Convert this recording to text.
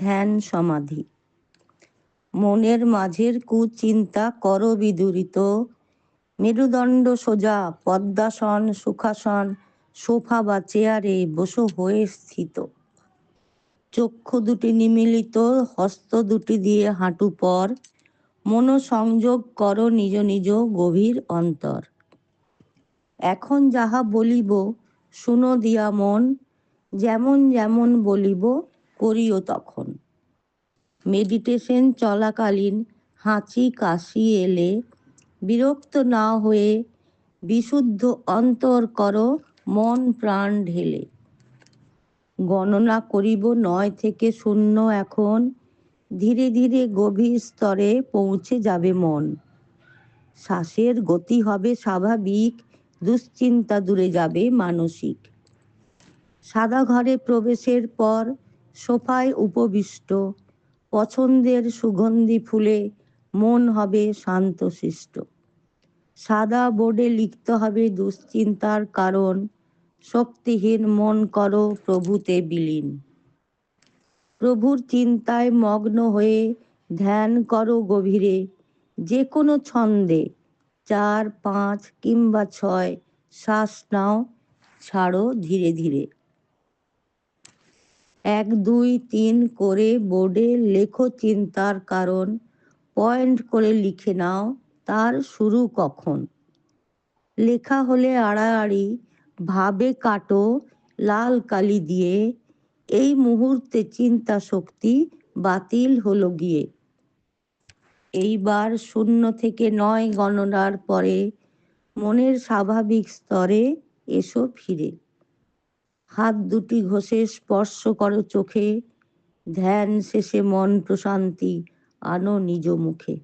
ধ্যান সমাধি। মনের মাঝের কুচিন্তা কর বিদুরিত। মেরুদণ্ড সোজা, পদ্মাসন, সুখাসন, সোফা বা চেয়ারে বসো হয়ে স্থিত। চক্ষু দুটি নিমিলিত, হস্ত দুটি দিয়ে হাঁটু পর। মনোসংযোগ করো নিজ নিজ গভীর অন্তর। এখন যাহা বলিব, শুনো দিয়া মন, যেমন যেমন বলিব করিও তখন। মেডিটেশন চলাকালীন হাঁচি কাশি এলে বিরক্ত না হয়ে বিশুদ্ধ অন্তর করো, মন প্রাণ ঢেলে। গণনা করিব নয় থেকে শূন্য এখন, ধীরে ধীরে গভীর স্তরে পৌঁছে যাবে মন। শ্বাসের গতি হবে স্বাভাবিক, দুশ্চিন্তা দূরে যাবে মানসিক। সাদা ঘরে প্রবেশের পর সোফায় উপবিষ্ট, পছন্দের সুগন্ধি ফুলে মন হবে শান্তশিষ্ট। সাদা বোর্ডে লিখতে হবে দুশ্চিন্তার কারণ, শক্তিহীন মন করো প্রভুতে বিলীন। প্রভুর চিন্তায় মগ্ন হয়ে ধ্যান করো গভীরে যে কোনো ছন্দে চার, পাঁচ কিংবা ছয় শ্বাস নাও, ছাড়ো ধীরে ধীরে। এক, দুই, তিন করে বোর্ডে লেখো চিন্তার কারণ। পয়েন্ট করে লিখে নাও, তার শুরু কখন? লেখা হলে আড়াআড়ি, ভাবে কাটো, লাল কালি দিয়ে। এই মুহূর্তে চিন্তা শক্তি বাতিল হলো গিয়ে। এইবার শূন্য থেকে নয় গণনার পরে মনের স্বাভাবিক স্তরে এসো ফিরে। হাত দুটি ঘষে স্পর্শ করো চোখে। ধ্যান শেষে মন প্রশান্তি আনো নিজ মুখে।